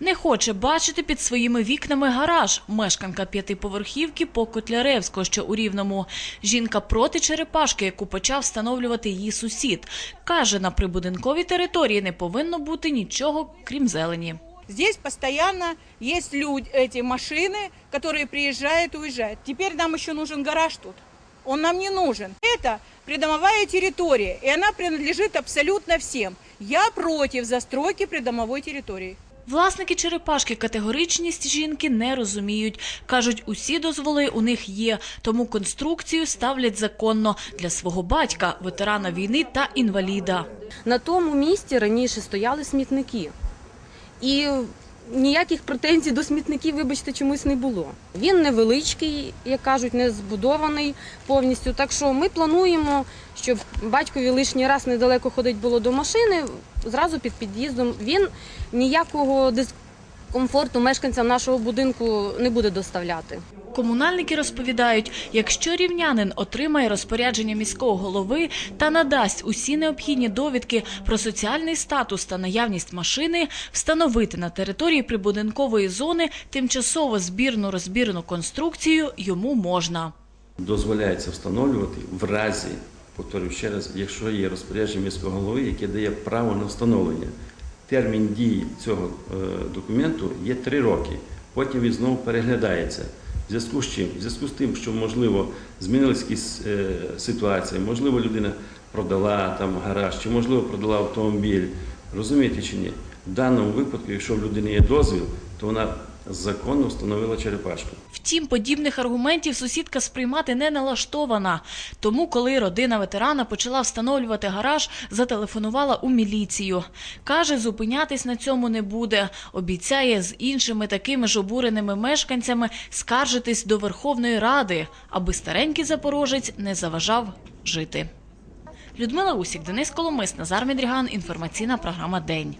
Не хоче бачити під своїми вікнами гараж. Мешканка п'ятиповерхівки по Котляревського, що у Рівному. Жінка проти черепашки, яку почав встановлювати її сусід. Каже, на прибудинковій території не повинно бути нічого, крім зелені. Здесь постоянно есть люди, эти машины, которые приезжают и уезжают. Теперь нам еще нужен гараж тут. Он нам не нужен. Это придомовая территория, и она принадлежит абсолютно всем. Я против застройки придомовой территории. Власники черепашки категоричність жінки не розуміють. Кажуть, усі дозволи у них є, тому конструкцію ставлять законно для свого батька, ветерана війни та інваліда. На тому місці раніше стояли смітники. І ніяких претензій до смітників, вибачте, чомусь не було. Він невеличкий, як кажуть, не збудований повністю. Так що ми плануємо, щоб батькові лишній раз недалеко ходить було до машини, зразу під під'їздом. Він ніякого дискомфорту мешканцям нашого будинку не буде доставляти. Комунальники розповідають, якщо рівнянин отримає розпорядження міського голови та надасть усі необхідні довідки про соціальний статус та наявність машини, встановити на території прибудинкової зони тимчасово збірну розбірну конструкцію йому можна. дозволяється встановлювати в разі, повторюю ще раз, якщо є розпорядження міського голови, яке дає право на встановлення. Термін дії цього е, документу є три роки. Потім він знову переглядається. В зв'язку з чим? В зв'язку з тим, що можливо змінилась якісь ситуація, ситуації, можливо, людина продала там гараж, чи можливо продала автомобіль. Розумієте чи ні? В даному випадку, якщо в людини є дозвіл, то вона законно встановила черепашку. Втім, подібних аргументів сусідка сприймати не налаштована. Тому, коли родина ветерана почала встановлювати гараж, зателефонувала у міліцію. Каже, зупинятись на цьому не буде. Обіцяє з іншими такими ж обуреними мешканцями скаржитись до Верховної Ради, аби старенький запорожець не заважав жити. Людмила Усік, Денис Коломис, Назар Мідріган. Інформаційна програма День.